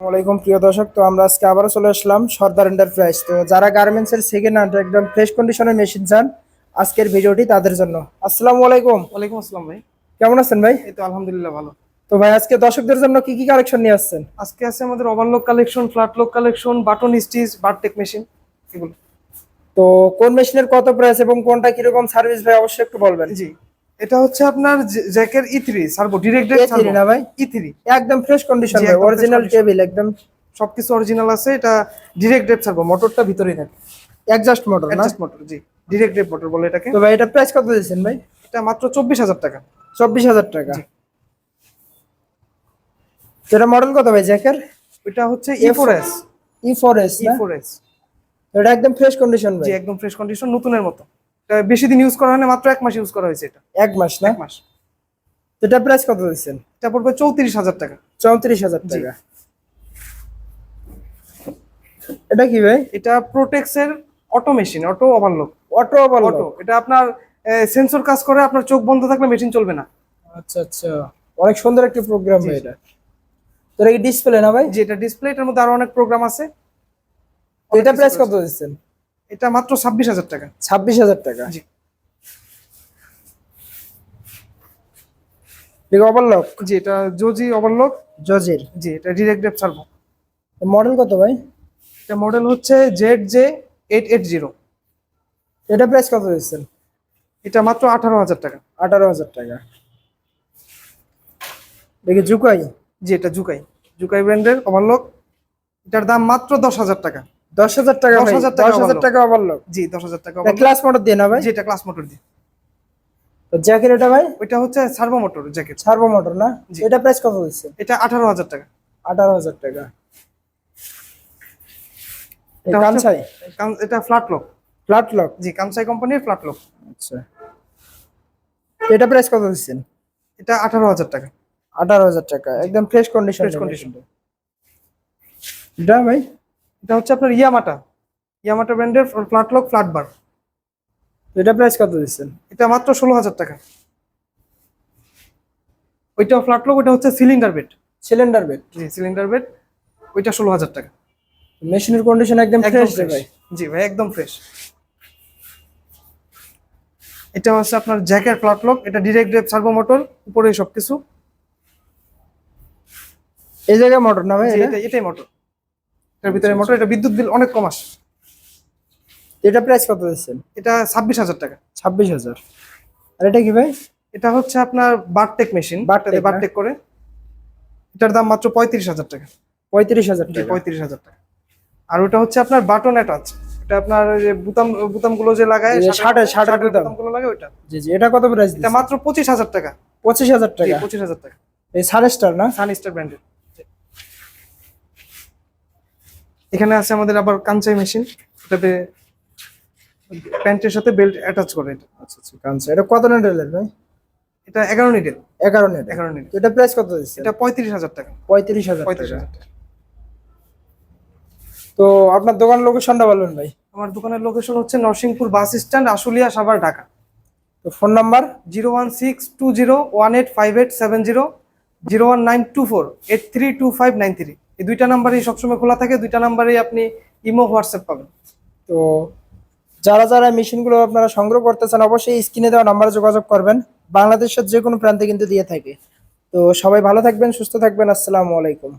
আসসালামাইকুম প্রিয় দর্শক। তো আমরা আজকে আবারও চলে আসলাম সর্দার এন্টারপ্রাইজ তো যারা গার্মেন্টস এর সেকেন্ড হ্যান্ড একদম ফ্রেশ কন্ডিশনের মেশিন চান আজকের ভিডিওটি তাদের জন্য। আসসালামু আলাইকুম ওয়ালাইকুম আসসালাম ভাই। কেমন আছেন ভাই? এই তো আলহামদুলিল্লাহ ভালো। তো ভাই আজকে দর্শকদের জন্য কি কি কালেকশন নিয়ে আসছেন? আজকে আছে আমাদের overlock collection flat lock collection button stitch bartack machine এগুলো। তো কোন মেশিনের কত প্রাইস এবং কোনটা কীরকম সার্ভিস ভাই অবশ্যই একটু বলবেন। জি। এটা হচ্ছে আপনার জ্যাকের E three servo direct A3 না ভাই? ই থ্রি একদম ফ্রেশ কন্ডিশন ভাই অরিজিনাল। টেবিল একদম। সবকিছু অরিজিনাল আছে এটা ডিরেক্ট ডেপ সার্ভো মোটরটা ভিতরেই থাকে। অ্যাডজাস্ট মোটর না? অ্যাডজাস্ট মোটর জি ডিরেক্ট ডেপ মোটর বলে এটাকে। তো ভাই এটা প্রাইস কত দিয়েছেন ভাই? এটা মাত্র চব্বিশ হাজার টাকা। চব্বিশ হাজার টাকা। জি। তো এটা মডেল কত ভাই জ্যাকের? এটা হচ্ছে E four S E four S E না ফোর এস এটা একদম ফ্রেশ কন্ডিশন ভাই। জি একদম ফ্রেশ কন্ডিশন নতুনের মতো। বেশি দিন ইউজ করা হয় না মাত্র এক মাস ইউজ করা হয়েছে এটা। এক মাস না? এক মাস। তো এটা প্রাইস কত দিচ্ছেন? এটা পড়বে চৌত্রিশ হাজার টাকা। চৌত্রিশ হাজার। টাকা। এটা কি ভাই? এটা প্রোটেক্স এর auto machine auto overlock auto auto এটা আপনার সেন্সর কাজ করে আপনার চোখ বন্ধ থাকলে মেশিন চলবে না। আচ্ছা আচ্ছা। অনেক সুন্দর একটা প্রোগ্রাম ভাই এটা। তো এটা ডিসপ্লে না ভাই? যে এটা ডিসপ্লে এটার মধ্যে আরও অনেক প্রোগ্রাম আছে। এটা প্রাইস কত দিচ্ছেন? এটা মাত্র ছাব্বিশ হাজার টাকা। ছাব্বিশ হাজার টাকা। জি। ওভারলক জি এটা জোজি ওভারলক জজির? জি এটা ডিরেক্ট ডেপ সার্ভো মডেল কত ভাই? এটা মডেল হচ্ছে Z J eight eight zero এটা প্রাইস কত দিচ্ছেন এটা মাত্র আঠারো হাজার টাকা। আঠারো হাজার টাকা। দেখি জুকাই? জি এটা জুকাই। জুকাই ব্র্যান্ডের ওভারলক এটার দাম মাত্র দশ হাজার টাকা। দশ হাজার টাকা 10,000 দশ টাকা হাজার overlock। টাকা ওভারলক জি দশ হাজার টাকা ক্লাস মোটর দিয়ে না ভাই? এটা ক্লাস মোটর দিয়ে। তো জ্যাকের এটা ভাই? ওইটা হচ্ছে সার্ভো মোটর জ্যাকেট সার্ভো মোটর না। এটা প্রাইস কত দিচ্ছেন এটা আঠারো হাজার টাকা। আঠারো হাজার টাকা। এটা কানসাই? এটা ফ্ল্যাট লক ফ্ল্যাট লক জি কানসাই কোম্পানির ফ্ল্যাট লক আচ্ছা। এটা প্রাইস কত দিচ্ছেন এটা আঠারো হাজার টাকা। আঠারো হাজার টাকা। একদম ফ্রেশ কন্ডিশন Fresh condition। এটা ভাই? এটা হচ্ছে আপনার ইয়ামাটা। ইয়ামাটা ব্র্যান্ডের ফ্ল্যাট লক ফ্ল্যাট বার। এটা প্রাইস কত দিচ্ছেন? এটা মাত্র ষোলো হাজার টাকা। ওইটা ফ্ল্যাট লক ওইটা হচ্ছে সিলিন্ডার বেড সিলিন্ডার বেড জি সিলিন্ডার বেড ওইটা ষোলো হাজার টাকা। মেশিনের কন্ডিশন একদম ফ্রেশ ভাই। জি ভাই একদম ফ্রেশ এটা হচ্ছে আপনার জ্যাকের ফ্ল্যাট লক এটা ডিরেক্ট ড্রেপ সার্ভো মোটর উপরে সবকিছু। এই জায়গায় মোটর না ভাই এটা? এটা? এটাই মোটর এটার ভিতরে মোটর এটা বিদ্যুৎ বিল অনেক কম আসে। এটা প্রাইস কত দিচ্ছেন? এটা ছাব্বিশ হাজার টাকা। ছাব্বিশ হাজার। আর এটা কি ভাই? এটা হচ্ছে আপনার বারটেক মেশিন না? বারটেক করে। এটার দাম মাত্র পঁয়ত্রিশ হাজার টাকা। পঁয়ত্রিশ হাজার টাকা। পঁয়ত্রিশ হাজার টাকা। আর ওটা হচ্ছে আপনার বাটন অ্যাটাচ। এটা আপনার যে বুতাম বুতামগুলো যে লাগায় শার্টের- শার্টের বুতাম। গুলো লাগে ওইটা। জি জি এটা কত প্রাইস এটা মাত্র পঁচিশ হাজার টাকা। পঁচিশ হাজার টাকা। পঁচিশ হাজার টাকা। এই সাড়ে স্টার না? সানস্টার ব্র্যান্ডের এখানে আছে আমাদের আবার কাঞ্চাই মেশিন এটাতে প্যান্টের সাথে বেল্ট অ্যাটাচ করে এটা। আচ্ছা আচ্ছা কানসা এটা কত নেটের ভাই? এটা এগারো নিডেল এগারো নেট এগারো নিডেল এটা প্রাইস কত দিচ্ছে? এটা পঁয়ত্রিশ হাজার টাকা। পঁয়ত্রিশ হাজার পঁয়ত্রিশ হাজার টাকা। তো আপনার দোকানের লোকেশনটা বলবেন ভাই। আমার দোকানের লোকেশন হচ্ছে নরসিংপুর বাস স্ট্যান্ড আশুলিয়া সাভার ঢাকা। তো phone number zero one six two zero one eight five eight seven zero zero one nine two four, eight three two five nine three. এই দুইটা নাম্বারই সবসময় খোলা থাকে, দুইটা নাম্বারেই আপনি ইমো, হোয়াটসঅ্যাপ পাবেন। তো যারা যারা মেশিনগুলো আপনারা সংগ্রহ করতে চান অবশ্যই স্ক্রিনে দেওয়া নাম্বারে যোগাযোগ করবেন। বাংলাদেশের যে কোনো প্রান্তে কিন্তু দিয়ে থাকে। তো সবাই ভালো থাকবেন, সুস্থ থাকবেন। আসসালামু আলাইকুম।